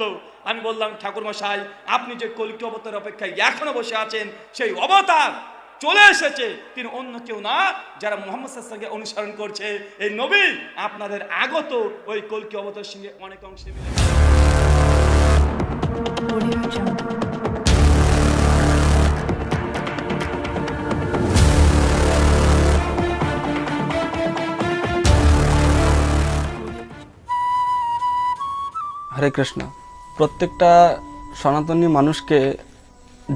তো আমি বললাম ঠাকুর মশাই আপনি যে কলিক অবতার অপেক্ষায় এখনও বসে আছেন, সেই অবতার চলে এসেছে। তিনি অন্য কেউ না, যারা মোহাম্মদ অনুসরণ করছে। এই নবী আপনাদের আগত ওই কলকি অবতার সঙ্গে অনেক অংশে মিলে হরে কৃষ্ণ। প্রত্যেকটা সনাতনী মানুষকে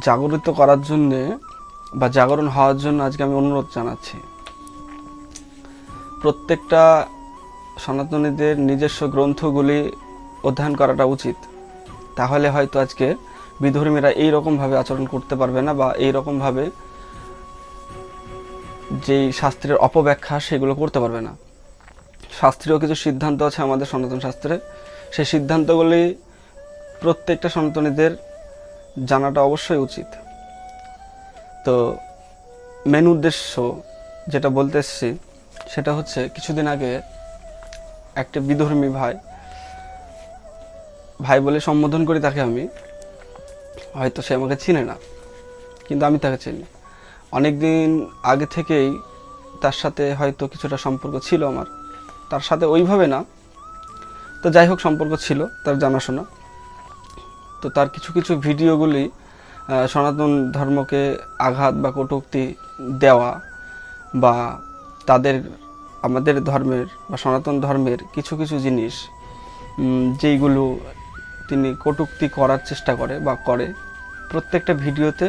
জাগরিত করার জন্যে বা জাগরণ হওয়ার জন্য আজকে আমি অনুরোধ জানাচ্ছি। প্রত্যেকটা সনাতনীদের নিজস্ব গ্রন্থগুলি অধ্যয়ন করাটা উচিত। তাহলে হয়তো আজকে বিধর্মীরা এই রকমভাবে আচরণ করতে পারবে না বা এই রকমভাবে যেই শাস্ত্রের অপব্যাখ্যা সেগুলো করতে পারবে না। শাস্ত্রীয় কিছু সিদ্ধান্ত আছে আমাদের সনাতন শাস্ত্রে। সেই সিদ্ধান্তগুলি প্রত্যেকটা সনাতনীদের জানাটা অবশ্যই উচিত। তো মেন উদ্দেশ্য যেটা বলতে এসছি, সেটা হচ্ছে কিছুদিন আগে একটা বিধর্মী ভাই ভাই বলে সম্বোধন করি তাকে আমি। হয়তো সে আমাকে চিনে না, কিন্তু আমি তাকে চিনি। অনেক দিন আগে থেকেই তার সাথে হয়তো কিছুটা সম্পর্ক ছিল আমার। তার সাথে ওইভাবে না। তো যাই হোক, সম্পর্ক ছিল তার জানাশোনা। তো তার কিছু কিছু ভিডিওগুলি সনাতন ধর্মকে আঘাত বা কটূক্তি দেওয়া বা তাদের, আমাদের ধর্মের বা সনাতন ধর্মের কিছু কিছু জিনিস যেইগুলো তিনি কটূক্তি করার চেষ্টা করে বা করে, প্রত্যেকটা ভিডিওতে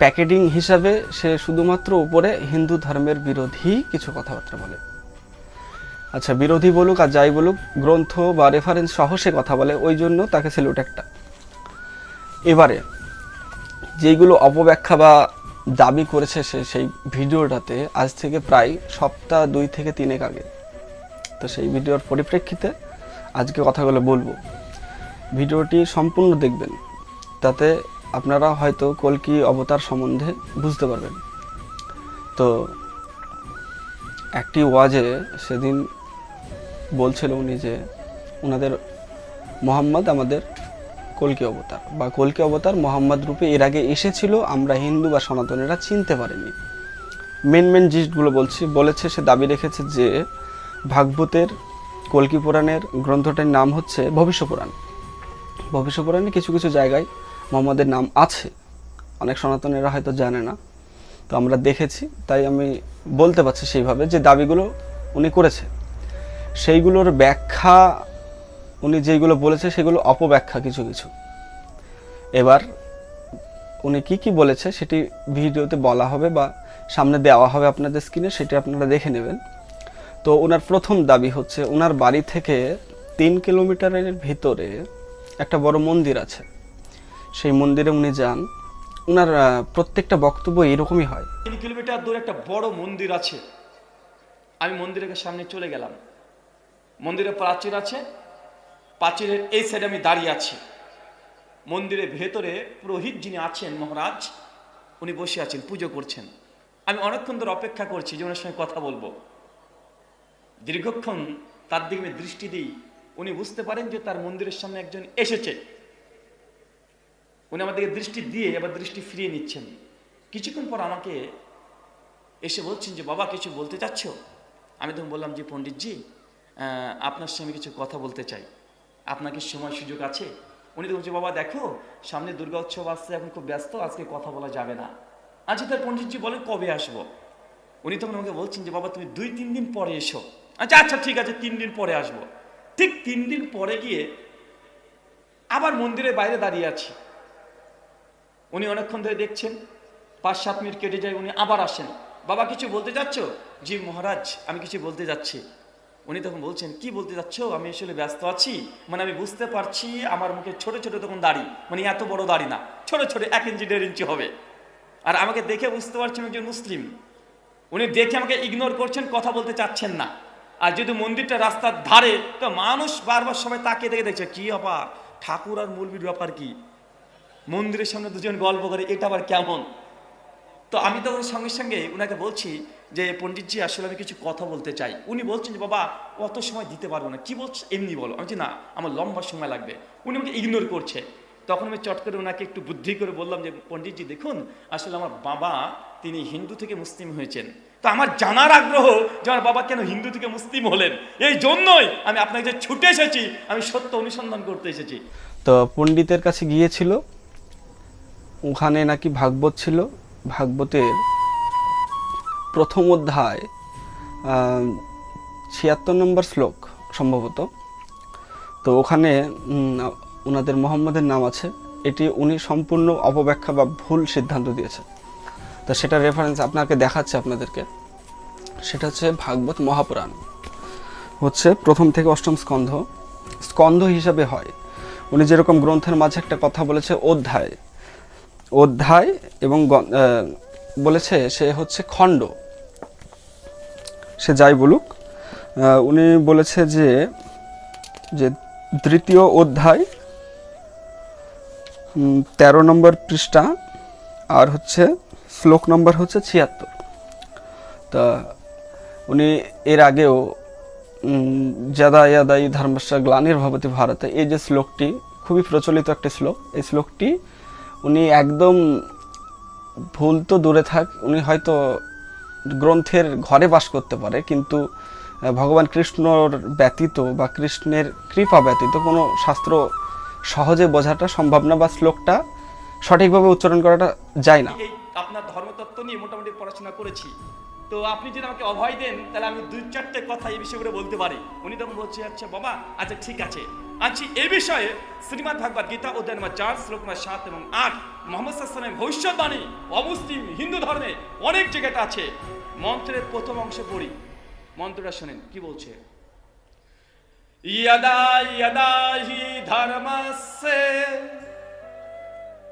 প্যাকেটিং হিসাবে সে শুধুমাত্র উপরে হিন্দু ধর্মের বিরোধী কিছু কথাবার্তা বলে। আচ্ছা বিরোধী বলুক আর যাই বলুক, গ্রন্থ বা রেফারেন্স সহ সে কথা বলে, ওই জন্য তাকে সেলুট একটা। এবারে, যেইগুলো অপব্যাখ্যা বা দাবি করেছে সে, সেই ভিডিওটাতে আজ থেকে প্রায় সপ্তাহ দুই থেকে তিনেক আগে। তো সেই ভিডিওর পরিপ্রেক্ষিতে আজকে কথাগুলো বলব। ভিডিওটি সম্পূর্ণ দেখবেন। তাতে আপনারা হয়তো কলকি অবতার সম্বন্ধে বুঝতে পারবেন। তো একটি ওয়াজে সেদিন বলছিল উনি যে ওনাদের মোহাম্মদ আমাদের কলকি অবতার বা কলকি অবতার মোহাম্মদ রূপে এর আগে এসেছিল, আমরা হিন্দু বা সনাতনীরা চিনতে পারিনি। মেন মেন জিনিসগুলো বলছি। বলেছে, সে দাবি রেখেছে যে ভাগবতের কলকি পুরাণের গ্রন্থটার নাম হচ্ছে ভবিষ্য পুরাণ। ভবিষ্য পুরাণে কিছু কিছু জায়গায় মোহাম্মদের নাম আছে। অনেক সনাতনীরা হয়তো জানে না। তো আমরা দেখেছি, তাই আমি বলতে পারছি সেইভাবে যে দাবিগুলো উনি করেছে। সেইগুলোর ব্যাখ্যা, উনি যেইগুলো বলেছে সেগুলো অপব্যাখ্যা কিছু কিছু। এবার উনি কি কি বলেছে সেটি ভিডিওতে বলা হবে বা সামনে দেওয়া হবে আপনাদের স্ক্রিনে, সেটি আপনারা দেখে নেবেন। তো ওনার প্রথম দাবি হচ্ছে ওনার বাড়ি থেকে তিন কিলোমিটারের ভিতরে একটা বড় মন্দির আছে। সেই মন্দিরে উনি যান। ওনার প্রত্যেকটা বক্তব্য এরকমই হয়। তিন কিলোমিটার দূরে একটা বড় মন্দির আছে। আমি মন্দিরের সামনে চলে গেলাম। মন্দিরে প্রাচীর আছে, প্রাচীরের এই সাইডে আমি দাঁড়িয়ে আছি। মন্দিরের ভেতরে পুরোহিত যিনি আছেন মহারাজ, উনি বসে আছেন, পুজো করছেন। আমি অনেকক্ষণ ধরে অপেক্ষা করছি যে ওনার সঙ্গে কথা বলব। দীর্ঘক্ষণ তার দিকে আমি দৃষ্টি দিই, উনি বুঝতে পারেন যে তার মন্দিরের সামনে একজন এসেছে। উনি আমাদেরকে দৃষ্টি দিয়ে আবার দৃষ্টি ফিরিয়ে নিচ্ছেন। কিছুক্ষণ পর আমাকে এসে বলছেন যে, বাবা, কিছু বলতে চাচ্ছ? আমি তখন বললাম যে পণ্ডিতজি। আপনার সঙ্গে কিছু কথা বলতে চাই। আপনাকে সময় সুযোগ আছে? উনি তো বলছে, বাবা, দেখো, সামনে দুর্গা উৎসব আসছে, এখন খুব ব্যস্ত, আজকে কথা বলা যাবে না। আচ্ছা তার পণ্ডিতজি বলেন, কবে আসব? উনি তখন আমাকে বলছেন যে, বাবা, তুমি দুই, তিন দিন পরে এসো। আচ্ছা আচ্ছা ঠিক আছে, তিন দিন পরে আসব। ঠিক তিন দিন পরে গিয়ে আবার মন্দিরের বাইরে দাঁড়িয়ে আছি। উনি অনেকক্ষণ ধরে দেখছেন, পাঁচ, সাত মিনিট কেটে যায়, উনি আবার আসেন। বাবা, কিছু বলতে যাচ্ছ জি, মহারাজ, আমি কিছু বলতে যাচ্ছি। উনি তখন বলছেন, কি বলতে যাচ্ছ আমি আসলে ব্যস্ত আছি। মানে আমি বুঝতে পারছি আমার মুখে ছোট ছোট তখন দাড়ি মানে এত বড় দাড়ি না, ছোট ছোট এক ইঞ্চি, দেড় ইঞ্চি হবে। আর আমাকে দেখে বুঝতে পারছেন একজন মুসলিম। উনি দেখে আমাকে ইগনোর করছেন, কথা বলতে চাচ্ছেন না। আর যদি মন্দিরটা রাস্তার ধারে, তো মানুষ বারবার সবাই তাকিয়ে দেখে দেখছে, কি ব্যাপার? ঠাকুর আর মূলবির ব্যাপার কি? মন্দিরের সামনে দুজন গল্প করে, এটা আবার কেমন? তো আমি তখন সঙ্গে সঙ্গে ওনাকে বলছি যে পণ্ডিতজি, আসলে আমি কিছু কথা বলতে চাই। উনি বলছেন যে, বাবা, অত সময় দিতে পারব না। কি বলছে? এমনি বলো। আমি না, আমার লম্বা সময় লাগবে। উনি আমাকে ইগনোর করছে। তখন আমি চট করে ওনাকে একটু বুদ্ধি করে বললাম যে, পণ্ডিতজি, দেখুন, আসলে আমার বাবা, তিনি হিন্দু থেকে মুসলিম হয়েছেন। তো আমার জানার আগ্রহ যে, আমার বাবা কেন হিন্দু থেকে মুসলিম হলেন? এই জন্যই আমি আপনাকে যে ছুটে এসেছি, আমি সত্য অনুসন্ধান করতে এসেছি। তো পণ্ডিতের কাছে গিয়েছিল। ওখানে নাকি ভাগবত ছিল। ভাগবতের প্রথম অধ্যায় ছিয়াত্তর নম্বর শ্লোক সম্ভবত। তো ওখানে ওনাদের মোহাম্মদের নাম আছে। এটি উনি সম্পূর্ণ অপব্যাখ্যা বা ভুল সিদ্ধান্ত দিয়েছে তো সেটা রেফারেন্স আপনাকে দেখাচ্ছে আপনাদেরকে। সেটা হচ্ছে ভাগবত মহাপুরাণ। হচ্ছে প্রথম থেকে অষ্টম স্কন্ধ। স্কন্ধ হিসাবে হয়। উনি যেরকম গ্রন্থের মাঝে একটা কথা বলেছে, অধ্যায়। অধ্যায় এবং বলেছে সে হচ্ছে খণ্ড। সে যাই বলুক উনি বলেছে যে যে তৃতীয় অধ্যায় তেরো নম্বর পৃষ্ঠা, আর হচ্ছে শ্লোক নম্বর হচ্ছে ছিয়াত্তর। তা উনি এর আগেও যাদা ইয়াদাই ধর্মস্য গ্লানির ভবতি ভারতে এই যে শ্লোকটি, খুবই প্রচলিত একটি শ্লোক, এই শ্লোকটি উনি একদম ভুল তো দূরে থাক, উনি হয়তো গ্রন্থের ঘরে বাস করতে পারে, কিন্তু ভগবান কৃষ্ণর ব্যতীত বা কৃষ্ণের কৃপা ব্যতীত কোনো শাস্ত্র সহজে বোঝাটা সম্ভব না বা শ্লোকটা সঠিকভাবে উচ্চারণ করাটা যায় না। আপনার ধর্মতত্ত্ব নিয়ে মোটামুটি পড়াশোনা করেছি। তো আপনি যদি আমাকে অভয় দেন, তাহলে আমি দুই চারটে কথা এই বিষয়ে বলতে পারি। উনি তখন বলছে আচ্ছা বাবা আচ্ছা ঠিক আছে। আচ্ছা এই বিষয়ে শ্রীমদ ভাগবত গীতা অধ্যায় নম্বর চার শ্লোক নম্বর সাত এবং আট মোহাম্মদ সাল্লামের ভবিষ্যৎবাণী অমুসলিম হিন্দু ধর্মে অনেক জায়গাটা আছে মন্ত্রের প্রথম অংশে পড়ি মন্ত্রটা শোনেন কি বলছে यदा यदा हि धर्मस्य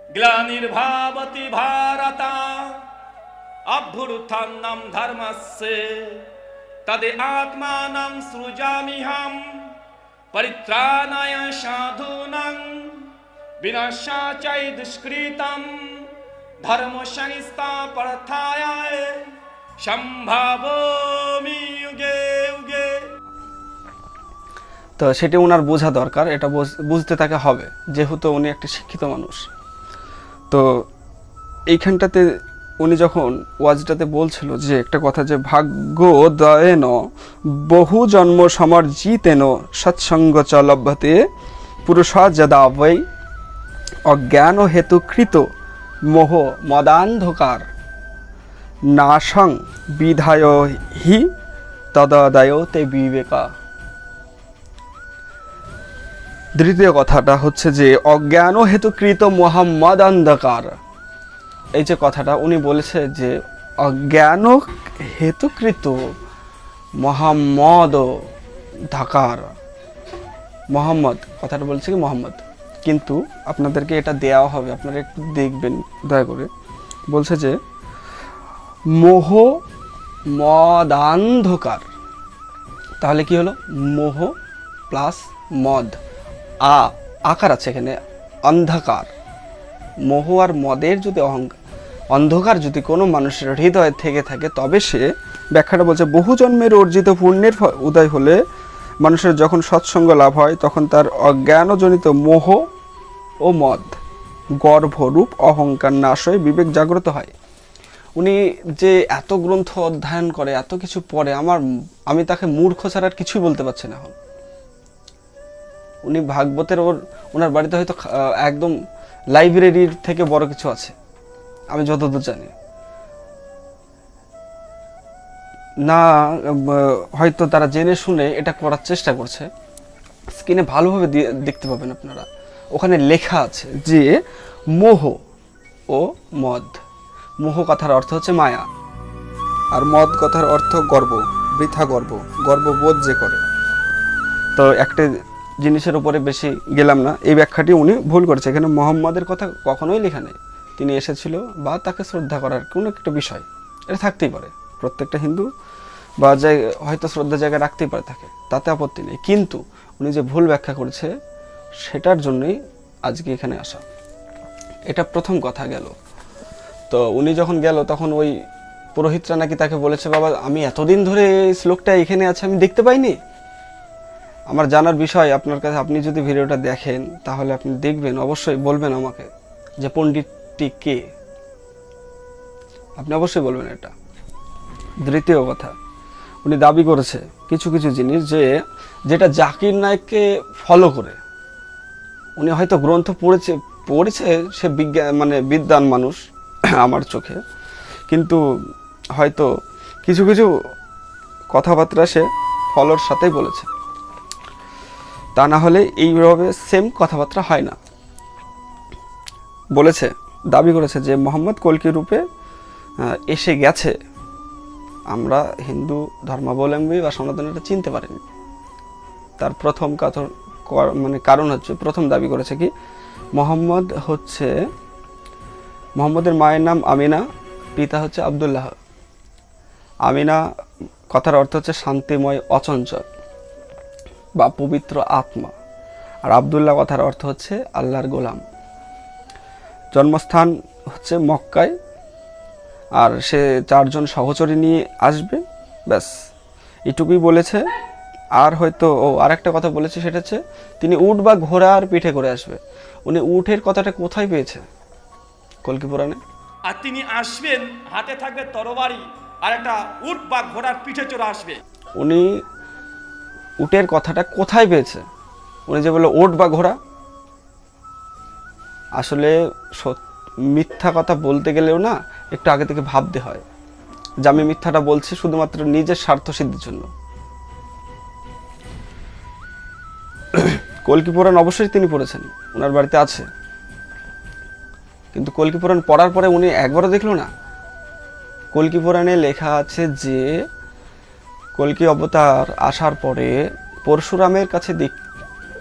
ग्लानिर्भावति भारत अभ्युत्थानं धर्मस्य तद् आत्मानं পরিত্রাণায় সাধুনাং বিনাশা চাই দুষ্কৃতম ধর্ম সংস্থাপর্থায় সম্ভাবমি যুগে যুগে তো সেটি ওনার বোঝা দরকার, এটা বুঝতে তাকে হবে, যেহেতু উনি একটি শিক্ষিত মানুষ। তো এইখানটাতে উনি যখন ওয়াজটাতে বলছিল যে, একটা কথা যে ভাগ্য দয়েন বহু জন্ম সমর্জিতেন সৎসঙ্গ চ লভ্যতে পুরুষ যদা বৈ অজ্ঞান হেতু কৃত মোহ মদান্ধকার। নাশং বিধায় হি তদাদায় তে বিবেকা। দ্বিতীয় কথাটা হচ্ছে যে, অজ্ঞান হেতুকৃত মোহাম্মদ অন্ধকার এই যে কথাটা উনি বলেছে যে অজ্ঞান হেতুকৃত মোহাম্মদ ধাকার মোহাম্মদ, কথাটা বলছে কি মোহাম্মদ? কিন্তু আপনাদেরকে এটা দেওয়া হবে, আপনারা একটু দেখবেন, দয়া করে। বলছে যে, মোহ মদান্ধকার। তাহলে কি হলো? মোহ প্লাস মদ। আ, আকার আছে এখানে, অন্ধকার। মোহ আর মদের যদি অহংকার অন্ধকার যদি কোনো মানুষের হৃদয়ে থেকে থাকে, তবে সে, ব্যাখ্যাটা বলছে, বহু জন্মের অর্জিত পুণ্যের উদয় হলে মানুষের যখন সৎসঙ্গ লাভ হয়, তখন তার অজ্ঞানজনিত মোহ ও মদ, গর্ভরূপ, অহংকার নাশ হয়ে বিবেক জাগ্রত হয়। উনি যে এত গ্রন্থ অধ্যয়ন করে, এত কিছু পড়ে, আমার, আমি তাকে মূর্খ ছাড়া আর কিছুই বলতে পারছি না এখন। উনি ভাগবতের ওর, ওনার বাড়িতে হয়তো একদম লাইব্রেরির থেকে বড় কিছু আছে। আমি যতদূর জানি। না হয়তো তারা জেনে শুনে এটা করার চেষ্টা করছে। স্ক্রিনে ভালোভাবে দেখতে পাবেন আপনারা। ওখানে লেখা আছে যে, মোহ ও মদ। মোহ কথার অর্থ হচ্ছে মায়া। আর মদ কথার অর্থ গর্ব, বৃথা গর্ব। গর্ববোধ যে করে। তো একটা জিনিসের উপরে বেশি গেলাম না। এই ব্যাখ্যাটি উনি ভুল করেছে। এখানে মোহাম্মদের কথা কখনোই লেখা নেই। তিনি এসেছিল বা তাকে শ্রদ্ধা করার কোনো একটা বিষয়। এটা থাকতেই পারে। প্রত্যেকটা হিন্দু বা যাই হয়তো শ্রদ্ধা জায়গায় রাখতেই পারে থাকে তাতে আপত্তি নেই। কিন্তু উনি যে ভুল ব্যাখ্যা করেছে, সেটার জন্যই আজকে এখানে আসা। এটা প্রথম কথা গেল। তো উনি যখন গেল, তখন ওই পুরোহিতরা নাকি তাকে বলেছে, বাবা, আমি এতদিন ধরে এই শ্লোকটা এখানে আছে, আমি দেখতে পাইনি। আমার জানার বিষয় আপনার কাছে, আপনি যদি ভিডিওটা দেখেন, তাহলে আপনি দেখবেন, অবশ্যই বলবেন আমাকে যে পণ্ডিতটি কে? আপনি অবশ্যই বলবেন এটা। দ্বিতীয় কথা, উনি দাবি করেছে কিছু কিছু জিনিস যে যেটা জাকির নায়ককে ফলো করে। উনি হয়তো গ্রন্থ পড়েছে পড়েছে, সে বিজ্ঞান মানে বিদ্যান মানুষ আমার চোখে। কিন্তু হয়তো কিছু কিছু কথাবার্তা সে ফলোর সাথেই বলেছে। তা না হলে এইভাবে সেম কথাবার্তা হয় না। বলেছে দাবি করেছে যে মোহাম্মদ কলকি রূপে এসে গেছে। আমরা হিন্দু ধর্মাবলম্বী বা সনাতন এটা চিনতে পারিনি। তার প্রথম কাথর মানে কারণ হচ্ছে, প্রথম দাবি করেছে কি, মোহাম্মদ হচ্ছে মোহাম্মদের মায়ের নাম আমিনা, পিতা হচ্ছে আব্দুল্লাহ। আমিনা, কথার অর্থ হচ্ছে শান্তিময়, অচঞ্চল বা পবিত্র আত্মা। আর আব্দুল্লাহ কথার অর্থ হচ্ছে আল্লাহর গোলাম। জন্মস্থান হচ্ছে মক্কায়। আর সে চারজন সহচরী নিয়ে আসবে। ব্যাস এটুকুই বলেছে। আর হয়তো ও আরেকটা কথা বলেছে সেটা হচ্ছে তিনি উট বা ঘোড়ার পিঠে করে আসবে। উনি উটের কথাটা কোথায় পেয়েছে? কলকি পুরাণে আর তিনি আসবেন হাতে থাকবে তরবারি আর একটা উট বা ঘোড়ার পিঠে চড়ে আসবে। উনি উটের কথাটা কোথায় পেয়েছে? উনি যে বলল ওট বা ঘোড়া আসলে মিথ্যা কথা বলতে গেলেও না একটু আগে থেকে ভাবতে হয় যে আমি মিথ্যাটা বলছি শুধুমাত্র নিজের স্বার্থ সিদ্ধির জন্য। কলকি পুরাণ অবশ্যই তিনি পড়েছেন, ওনার বাড়িতে আছে। কিন্তু কলকি পুরাণ পড়ার পরে উনি একবারও দেখল না। কলকি পুরাণে লেখা আছে যে, কলকি অবতার আসার পরে পরশুরামের কাছে দিক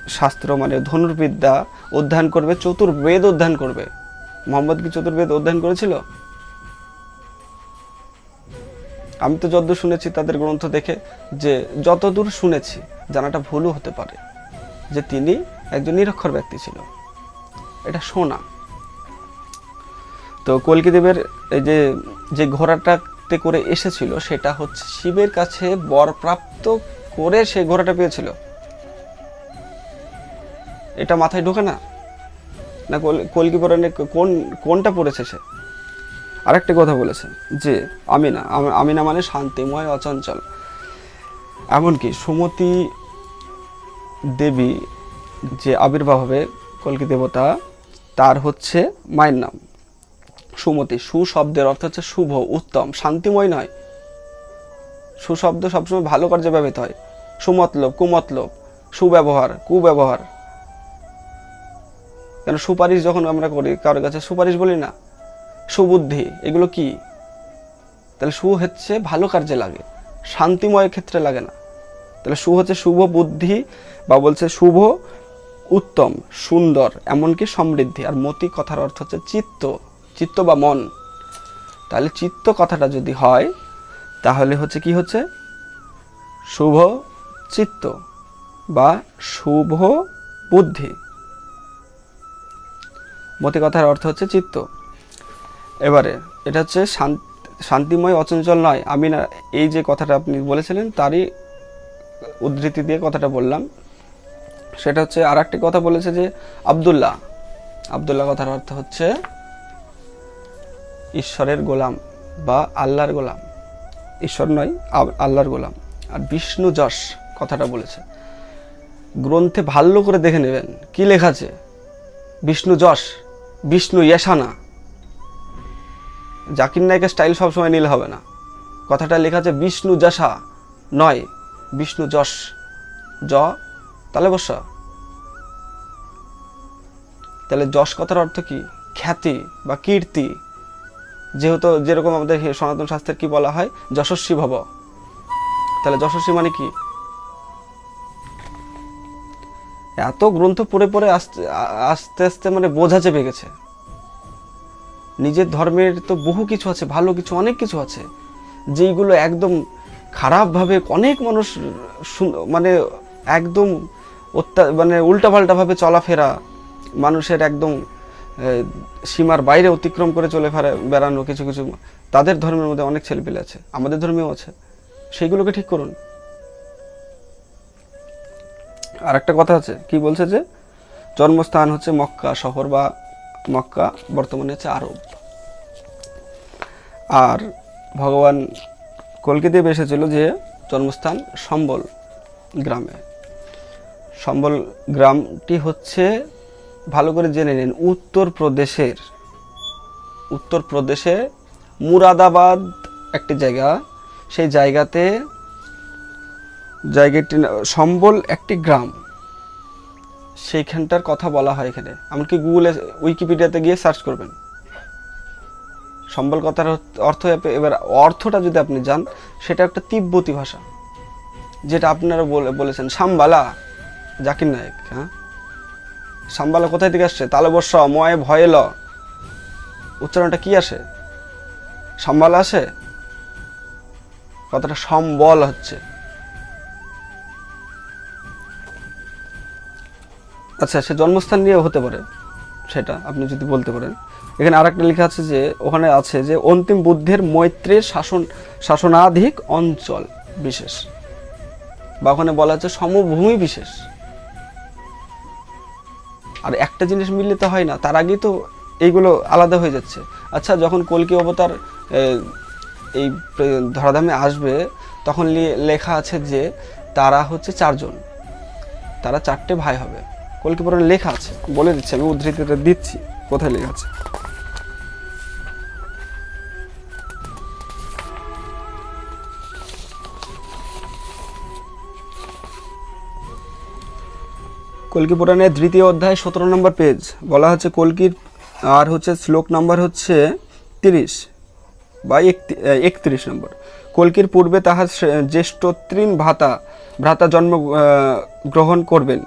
শাস্ত্র মানে ধনুর্বিদ্যা অধ্যয়ন করবে, চতুর্বেদ অধ্যয়ন করবে। মোহাম্মদ কি চতুর্বেদ অধ্যয়ন করেছিল? আমি তো যতদূর শুনেছি, তাদের গ্রন্থ দেখে, যে যতদূর শুনেছি, জানাটা ভুলও হতে পারে, যে তিনি একজন নিরক্ষর ব্যক্তি ছিল। এটা শোনা। তো কলকিদেবের এই যে যে ঘোড়াটাতে করে এসেছিল, সেটা হচ্ছে শিবের কাছে বরপ্রাপ্ত করে সে ঘোড়াটা পেয়েছিল। এটা মাথায় ঢোকে না? না পুরাণে কোন, কোনটা পড়েছে সে? আরেকটা কথা বলেছে যে, আমিনা, আম- আমিনা মানে শান্তিময়, অচঞ্চল। এমনকি সুমতি দেবী যে আবির্ভাব হবে কলকি দেবতা, তার হচ্ছে মায়ের নাম। সুমতি, সুশব্দের অর্থ হচ্ছে শুভ, উত্তম, শান্তিময় নয়। সুশব্দ সবসময় ভালো কার্যে ব্যবহৃত হয়। সুমতলব কুমতলব সুব্যবহার, কুব্যবহার। কেন সুপারিশ যখন আমরা করি কারোর কাছে সুপারিশ বলি না, সুবুদ্ধি, এগুলো কি? তাহলে সু হচ্ছে ভালো কার্যে লাগে, শান্তিময় ক্ষেত্রে লাগে না। তাহলে সু হচ্ছে শুভ বুদ্ধি বা বলছে শুভ উত্তম, সুন্দর, এমনকি সমৃদ্ধি। আর মতি কথার অর্থ হচ্ছে চিত্ত চিত্ত বা মন। তাহলে চিত্ত কথাটা যদি হয়, তাহলে হচ্ছে কি হচ্ছে? শুভ চিত্ত বা শুভ বুদ্ধি। মতি কথার অর্থ হচ্ছে চিত্ত। এবারে, এটা হচ্ছে শান- শান্তিময় অচঞ্চল নয়। আমি না, এই যে কথাটা আপনি বলেছিলেন, তারই উদ্ধৃতি দিয়ে কথাটা বললাম। সেটা হচ্ছে আর একটি কথা বলেছে যে, আবদুল্লাহ। আবদুল্লাহ কথার অর্থ হচ্ছে, ঈশ্বরের গোলাম বা আল্লাহর গোলাম। ঈশ্বর নয় আল্লাহর গোলাম। আর বিষ্ণু যশ কথাটা বলেছে। গ্রন্থে ভালো করে দেখে নেবেন। কি লেখা আছে? বিষ্ণু যশ। বিষ্ণু ইয়াসানা জাকির নায়কের স্টাইল সবসময় নিলে হবে না। কথাটা লেখা আছে, বিষ্ণু যশা। নয়, বিষ্ণু যশ। জ তাহলে বসা। তাহলে যশ কথার অর্থ কি? খ্যাতি বা কীর্তি। যেহেতু যেরকম আমাদের সনাতন শাস্ত্রের কি বলা হয়? যশস্বী ভব। তাহলে যশস্বী মানে কি? এত গ্রন্থ পড়ে পড়ে আস্তে আস্তে আস্তে মানে বোঝা চেপে গেছে। নিজের ধর্মের তো বহু কিছু আছে, ভালো কিছু, অনেক কিছু আছে, যেইগুলো একদম খারাপভাবে অনেক মানুষ মানে একদম অত্যা মানে উল্টাপাল্টাভাবে চলাফেরা, মানুষের একদম সীমার বাইরে অতিক্রম করে চলে ফেরা, বেড়ানো, কিছু কিছু, তাদের ধর্মের মধ্যে অনেক ছেলেপেলে আছে, আমাদের ধর্মেও আছে, সেইগুলোকে ঠিক করুন। আর একটা কথা আছে, কি বলছে যে জন্মস্থান হচ্ছে মক্কা, শহর বা মক্কা, বর্তমানে হচ্ছে আরব। আর ভগবান কলকাতায় এসেছিল যে জন্মস্থান সম্বল গ্রামে। সম্বল গ্রামটি হচ্ছে, ভালো করে জেনে নিন উত্তরপ্রদেশের উত্তরপ্রদেশে মুরাদাবাদ একটি জায়গা। সেই জায়গাতে জায়গাটি সম্বল একটি গ্রাম। সেইখানটার কথা বলা হয় এখানে। এমনকি গুগলে উইকিপিডিয়াতে গিয়ে সার্চ করবেন। সম্বল কথার অর্থ- এবার অর্থটা যদি আপনি যান, সেটা একটা তিব্বতী ভাষা। যেটা আপনারা বলে- বলেছেন, সাম্বালা জাকির নায়ক হ্যাঁ? সাম্বালা কোথায় থেকে আসছে? তালে বর্ষ ময়ে ভয়ে ল উচ্চারণটা কি আসে? সাম্বালা আসে? কথাটা সম্বল হচ্ছে। আচ্ছা সে জন্মস্থান নিয়েও হতে পারে, সেটা আপনি যদি বলতে পারেন। এখানে আর একটা লেখা আছে যে, ওখানে আছে যে, অন্তিম বুদ্ধের মৈত্রের শাসন, শাসনাধিক অঞ্চল বিশেষ। বা ওখানে বলা আছে সমভূমি বিশেষ। আর একটা জিনিস মিললে তো হয় না, তার আগেই তো এইগুলো আলাদা হয়ে যাচ্ছে। আচ্ছা যখন কলকি অবতার এই ধরাধামে আসবে, তখন লেখা আছে যে, তারা হচ্ছে চারজন। তারা চারটে ভাই হবে। কলকি পুরাণে লেখা আছে, বলে দিচ্ছি, আমি উদ্ধৃতিটা দিচ্ছি, কোথায় লেখা আছে? কলকি পুরাণের দ্বিতীয় অধ্যায়, সতেরো নম্বর পেজ, বলা হচ্ছে কলকির আর হচ্ছে শ্লোক নাম্বার হচ্ছে তিরিশ বা একত্রিশ নম্বর। কলকির পূর্বে তাহার জ্যেষ্ঠ তৃণ ভাতা, ভ্রাতা জন্ম গ্রহণ করবেন।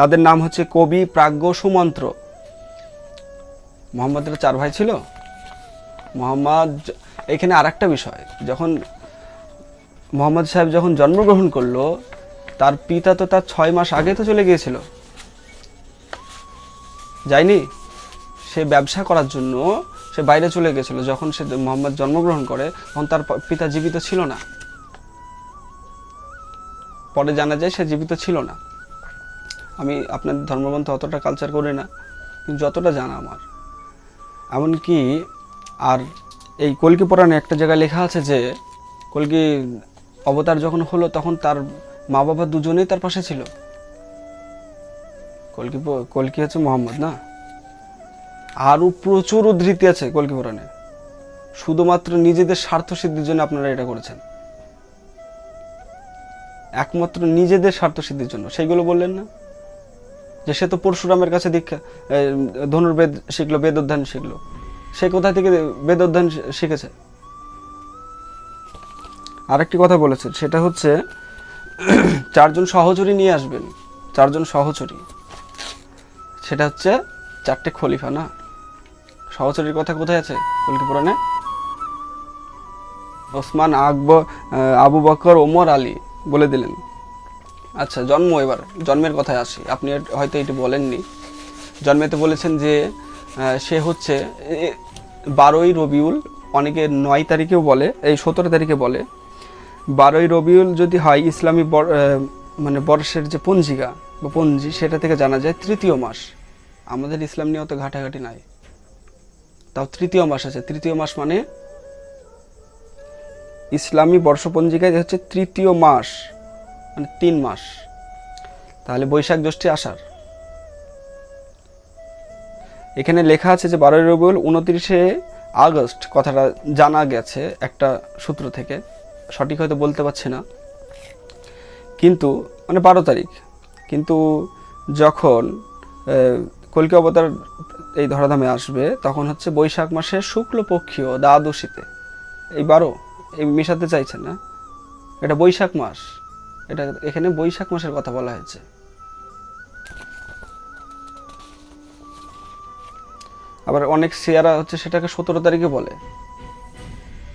তাদের নাম হচ্ছে কবি, প্রাজ্ঞ, সুমন্ত্র। মোহাম্মদের চার ভাই ছিল। মোহাম্মদ এখানে আর একটা বিষয়, যখন মোহাম্মদ সাহেব যখন জন্মগ্রহণ করল, তার পিতা তো তার ছয় মাস আগে তো চলে গিয়েছিল। যায়নি? সে ব্যবসা করার জন্য সে বাইরে চলে গেছিল। যখন সে মোহাম্মদ জন্মগ্রহণ করে, তখন তার পিতা জীবিত ছিল না। পরে জানা যায় সে জীবিত ছিল না। আমি আপনাদের ধর্মগ্রন্থ অতটা কালচার করি না, কিন্তু যতটা জানা আমার। এমনকি আর এই কলকি পুরাণে একটা জায়গায় লেখা আছে যে, কলকি অবতার যখন হলো তখন তার মা বাবা দুজনেই তার পাশে ছিল। কলকি কলকি হচ্ছে মোহাম্মদ না? আরও প্রচুর উদ্ধৃতি আছে কলকি পুরাণে। শুধুমাত্র নিজেদের স্বার্থ সিদ্ধির জন্য আপনারা এটা করেছেন। একমাত্র নিজেদের স্বার্থ সিদ্ধির জন্য। সেইগুলো বললেন না? যে সে তো পরশুরামের কাছে দীক্ষা ধনুর্বেদ শিখলো বেদ অধ্যয়ন শিখলো। সে কোথা থেকে বেদ অধ্যয়ন শিখেছে? আরেকটি কথা বলেছেন সেটা হচ্ছে চারজন সহচরী নিয়ে আসবেন, চারজন সহচরী। সেটা হচ্ছে চারটে খলিফা, না? সহচরীর কথা কোথায় আছে কলকি পুরাণে ওসমান, আকবর আবু বকর, ওমর, আলী বলে দিলেন। আচ্ছা জন্ম এবার, জন্মের কথায় আসি। আপনি হয়তো এটি বলেননি। জন্মেতে বলেছেন যে সে হচ্ছে বারোই রবিউল, অনেকে নয় তারিখেও বলে, এই সতেরো তারিখে বলে, বারোই রবিউল যদি হয় ইসলামী মানে বর্ষের যে পঞ্জিকা বা পঞ্জি, সেটা থেকে জানা যায় তৃতীয় মাস। আমাদের ইসলাম নিয়ে অত ঘাটাঘাটি নাই। তাও তৃতীয় মাস আছে। তৃতীয় মাস মানে ইসলামী বর্ষপঞ্জিকায় হচ্ছে তৃতীয় মাস। মানে তিন মাস। তাহলে বৈশাখ জ্যৈষ্ঠী আষাঢ়। এখানে লেখা আছে যে বারোই রবিউল উনত্রিশে আগস্ট, কথাটা জানা গেছে একটা সূত্র থেকে, সঠিক হয়তো বলতে পারছি না। কিন্তু মানে বারো তারিখ, কিন্তু যখন কল্কি অবতার এই ধরাধামে আসবে, তখন হচ্ছে বৈশাখ মাসের শুক্লপক্ষীয় দ্বাদশীতে। এই বারো, এই মেশাতে চাইছে না? এটা বৈশাখ মাস। এটা এখানে বৈশাখ মাসের কথা বলা হয়েছে। আবার অনেক সিয়ারা হচ্ছে সেটাকে সতেরো তারিখে বলে।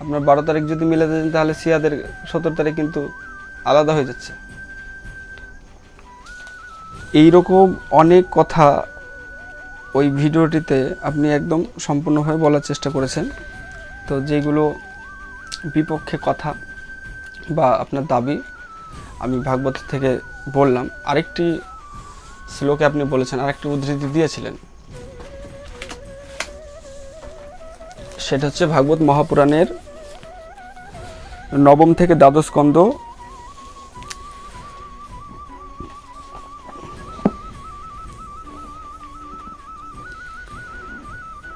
আপনার বারো তারিখ যদি মিলে দেন তাহলে সিয়াদের সতেরো তারিখ কিন্তু আলাদা হয়ে যাচ্ছে। এইরকম অনেক কথা ওই ভিডিওটিতে আপনি একদম সম্পূর্ণভাবে বলার চেষ্টা করেছেন। তো যেগুলো বিপক্ষে কথা বা আপনার দাবি আমি ভাগবত থেকে বললাম আরেকটি শ্লোকে আপনি বলেছেন আরেকটি উদ্ধৃতি দিয়েছিলেন। সেটা হচ্ছে ভাগবত মহাপুরাণের নবম থেকে দ্বাদশ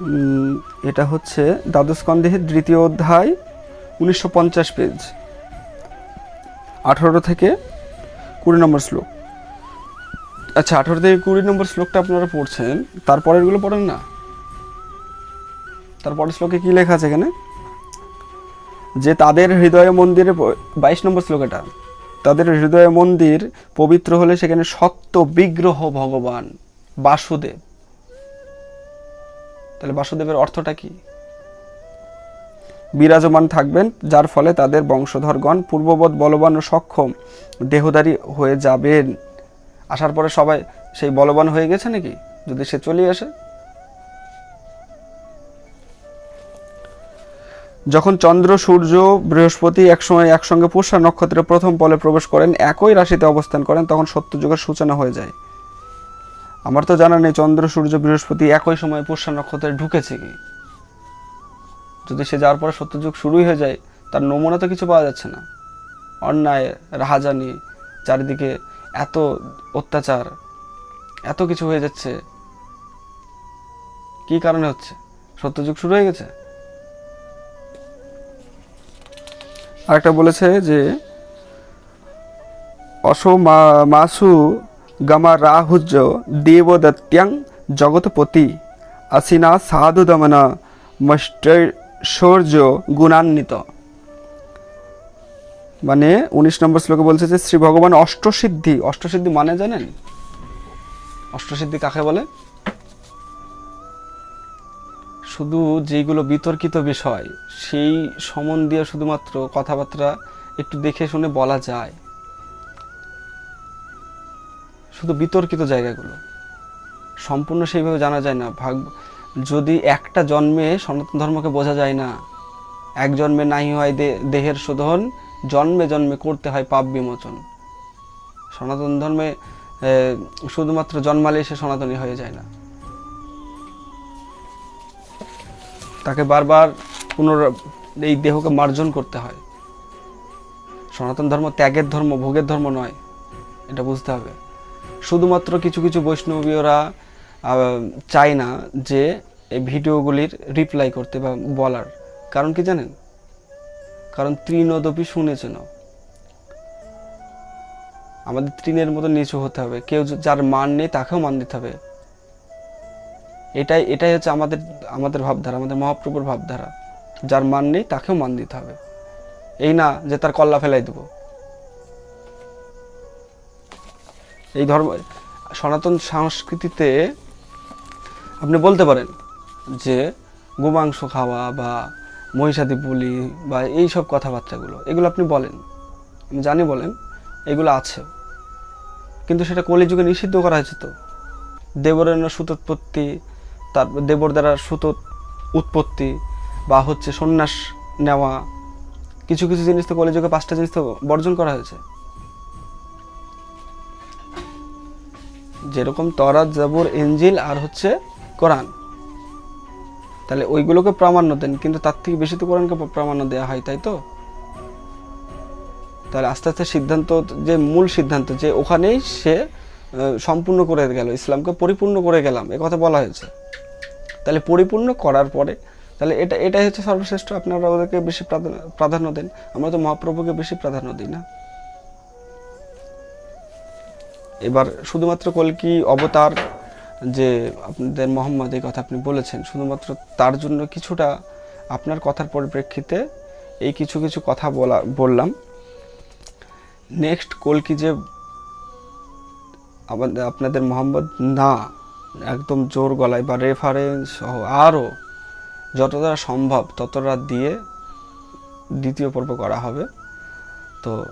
উম, এটা হচ্ছে দ্বাদশ স্কন্ধের দ্বিতীয় অধ্যায় উনিশশো পঞ্চাশ পেজ। আঠারো থেকে কুড়ি নম্বর শ্লোক। আচ্ছা আঠারো থেকে কুড়ি নম্বর শ্লোকটা আপনারা পড়ছেন, তারপরেরগুলো পড়েন না? তারপরের শ্লোকে কি লেখা আছে এখানে? যে তাদের হৃদয় মন্দিরে, বাইশ নম্বর শ্লোক এটা। তাদের হৃদয় মন্দির পবিত্র হলে সেখানে সত্য বিগ্রহ ভগবান, বাসুদেব। তাহলে বাসুদেবের অর্থটা কি? বিরাজমান থাকবেন, যার ফলে তাদের বংশধরগণ পূর্ববৎ বলবান ও সক্ষম দেহদারী হয়ে যাবেন। আসার পরে সবাই সেই বলবান হয়ে গেছে নাকি? যদি সে চলে আসে। যখন চন্দ্র, সূর্য, বৃহস্পতি একসময় একসঙ্গে পুষা নক্ষত্রের প্রথম পলে প্রবেশ করেন, একই রাশিতে অবস্থান করেন, তখন সত্যযুগের সূচনা হয়ে যায়। আমার তো জানা নেই চন্দ্র, সূর্য, বৃহস্পতি একই সময় পুষ্যা নক্ষত্রে ঢুকেছে কি। যদি সে যাওয়ার পরে সত্যযুগ শুরুই হয়ে যায়, তার নমুনা তো কিছু পাওয়া যাচ্ছে না। অন্যায়, রাহাজানি, চারিদিকে এত অত্যাচার, এত কিছু হয়ে যাচ্ছে। কি কারণে হচ্ছে? সত্যযুগ শুরু হয়ে গেছে? আরেকটা বলেছে যে, অসো মাসু গমা রাহুজ্য দেবদত্যাং জগৎপতি, আসিনা সাধু দমনা মষ্টৈশ্বর্য গুণান্বিত। মানে উনিশ নম্বর শ্লোকে বলছে যে, শ্রী ভগবান অষ্টসিদ্ধি। অষ্টসিদ্ধি মানে জানেন? অষ্টসিদ্ধি কাকে বলে? শুধু যেগুলো বিতর্কিত বিষয়, সেই সম্বন্ধীয় শুধুমাত্র কথাবার্তা একটু দেখে শুনে বলা যায়। শুধু বিতর্কিত জায়গাগুলো। সম্পূর্ণ সেইভাবে জানা যায় না। ভাগ যদি একটা জন্মে সনাতন ধর্মকে বোঝা যায় না, এক জন্মে নাই হয় দেহের শোধন, জন্মে জন্মে করতে হয় পাপ বিমোচন। সনাতন ধর্মে শুধুমাত্র জন্মালে সে সনাতনী হয়ে যায় না। তাকে বারবার পুনর এই দেহকে মার্জন করতে হয়। সনাতন ধর্ম ত্যাগের ধর্ম, ভোগের ধর্ম নয়, এটা বুঝতে হবে। শুধুমাত্র কিছু কিছু বৈষ্ণবীয়রা চায় না যে এই ভিডিওগুলির রিপ্লাই করতে বা বলার। কারণ কি জানেন? কারণ তৃণদপি শুনেছেন আমাদের তৃণের মতো নিচু হতে হবে। কেউ যার মান নেই তাকেও মান দিতে হবে। এটাই এটাই হচ্ছে আমাদের আমাদের ভাবধারা, আমাদের মহাপ্রভুর ভাবধারা। যার মান নেই তাকেও মান দিতে হবে। এই না যে তার কল্লা ফেলাই দেবো। এই ধর্ম সনাতন সংস্কৃতিতে আপনি বলতে পারেন যে গোমাংস খাওয়া বা মহিষাদি বলি বা এই সব কথাবার্তাগুলো, এগুলো আপনি বলেন। আমি জানি বলেন, এগুলো আছে। কিন্তু সেটা কলিযুগে নিষিদ্ধ করা হয়েছে তো। দেবরেণ্য সুতোৎপত্তি তারপর দেবর দ্বারা সুত উৎপত্তি বা হচ্ছে সন্ন্যাস নেওয়া, কিছু কিছু জিনিস তো কলিযুগে পাঁচটা জিনিস তো বর্জন করা হয়েছে। যেরকম তরাত জাবর, এঞ্জিল আর হচ্ছে কোরআন। তাহলে ওইগুলোকে প্রামাণ্য দেন, কিন্তু তার থেকে বেশি তো কোরআনকে প্রামাণ্য দেওয়া হয়, তাই তো? তাহলে আস্তে আস্তে সিদ্ধান্ত, যে মূল সিদ্ধান্ত, যে ওখানেই সে সম্পূর্ণ করে গেল, ইসলামকে পরিপূর্ণ করে গেলাম কথা বলা হয়েছে। তাহলে পরিপূর্ণ করার পরে, তাহলে এটা, এটাই হচ্ছে সর্বশ্রেষ্ঠ, আপনারা ওদেরকে বেশি প্রাধান্য- প্রাধান্য দেন। আমরা তো মহাপ্রভুকে বেশি প্রাধান্য দিই না। এবার শুধুমাত্র কলকি, অবতার যে আপনাদের মোহাম্মদ এই কথা আপনি বলেছেন, শুধুমাত্র তার জন্য কিছুটা আপনার কথার পরিপ্রেক্ষিতে এই কিছু কিছু কথা বলা, বললাম। নেক্সট কলকি যে আমাদের, আপনাদের মোহাম্মদ না, একদম জোর গলায় বা রেফারেন্স সহ আরও যতটা সম্ভব ততটা দিয়ে দ্বিতীয় পর্ব করা হবে। তো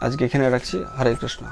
আজকে এখানে রাখছি। হরে কৃষ্ণ।